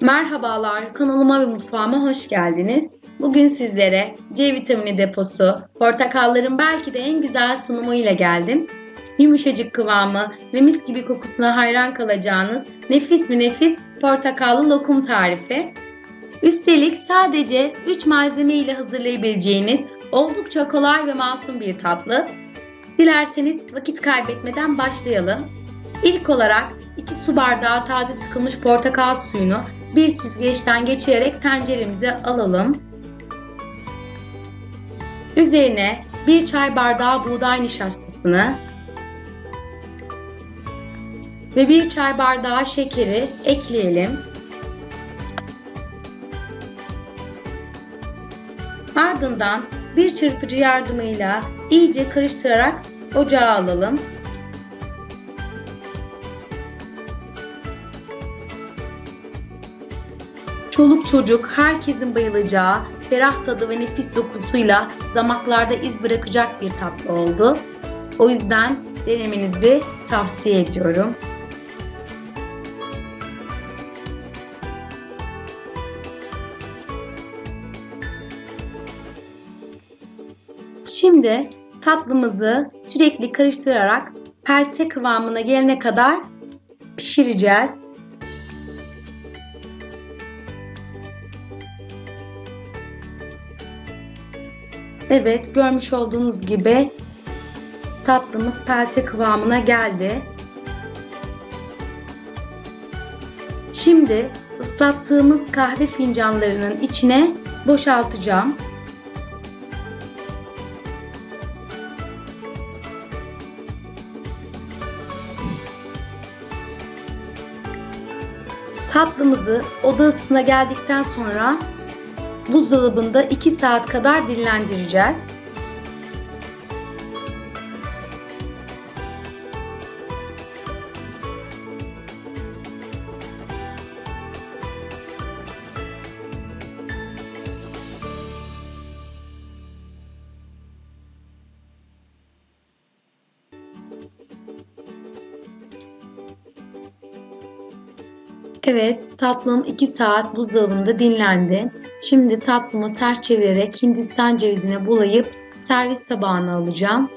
Merhabalar, kanalıma ve mutfağıma hoş geldiniz. Bugün sizlere C vitamini deposu, portakalların belki de en güzel sunumu ile geldim. Yumuşacık kıvamı ve mis gibi kokusuna hayran kalacağınız nefis mi nefis portakallı lokum tarifi. Üstelik sadece 3 malzeme ile hazırlayabileceğiniz oldukça kolay ve masum bir tatlı. Dilerseniz vakit kaybetmeden başlayalım. İlk olarak 2 su bardağı taze sıkılmış portakal suyunu bir süzgeçten geçirerek tenceremize alalım. Üzerine 1 çay bardağı buğday nişastasını ve 1 çay bardağı şekeri ekleyelim. Ardından bir çırpıcı yardımıyla iyice karıştırarak ocağa alalım. Çoluk çocuk herkesin bayılacağı ferah tadı ve nefis dokusuyla damaklarda iz bırakacak bir tatlı oldu. O yüzden denemenizi tavsiye ediyorum. Şimdi tatlımızı sürekli karıştırarak pelte kıvamına gelene kadar pişireceğiz. Evet, görmüş olduğunuz gibi tatlımız pelte kıvamına geldi. Şimdi ıslattığımız kahve fincanlarının içine boşaltacağım. Tatlımızı oda ısısına geldikten sonra buzdolabında 2 saat kadar dinlendireceğiz. Evet, tatlım 2 saat buzdolabında dinlendi. Şimdi tatlımı ters çevirerek Hindistan cevizine bulayıp servis tabağına alacağım.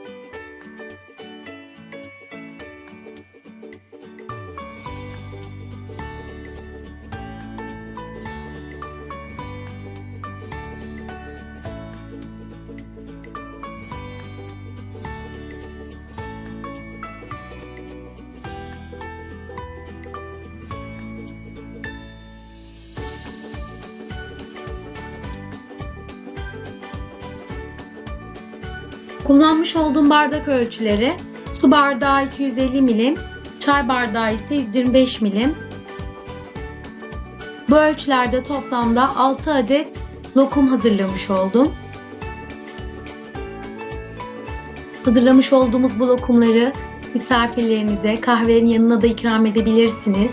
Kullanmış olduğum bardak ölçüleri su bardağı 250 milim, çay bardağı ise 125 milim. Bu ölçülerde toplamda 6 adet lokum hazırlamış oldum. Hazırlamış olduğumuz bu lokumları misafirlerinize kahvenin yanına da ikram edebilirsiniz.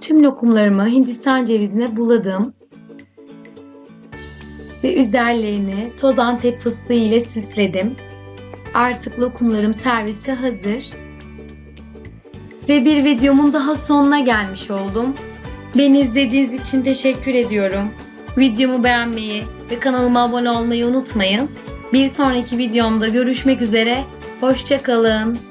Tüm lokumlarımı Hindistan cevizine buladım. Ve üzerlerini toz antep fıstığı ile süsledim. Artık lokumlarım servise hazır. Ve bir videomun daha sonuna gelmiş oldum. Beni izlediğiniz için teşekkür ediyorum. Videomu beğenmeyi ve kanalıma abone olmayı unutmayın. Bir sonraki videomda görüşmek üzere. Hoşçakalın.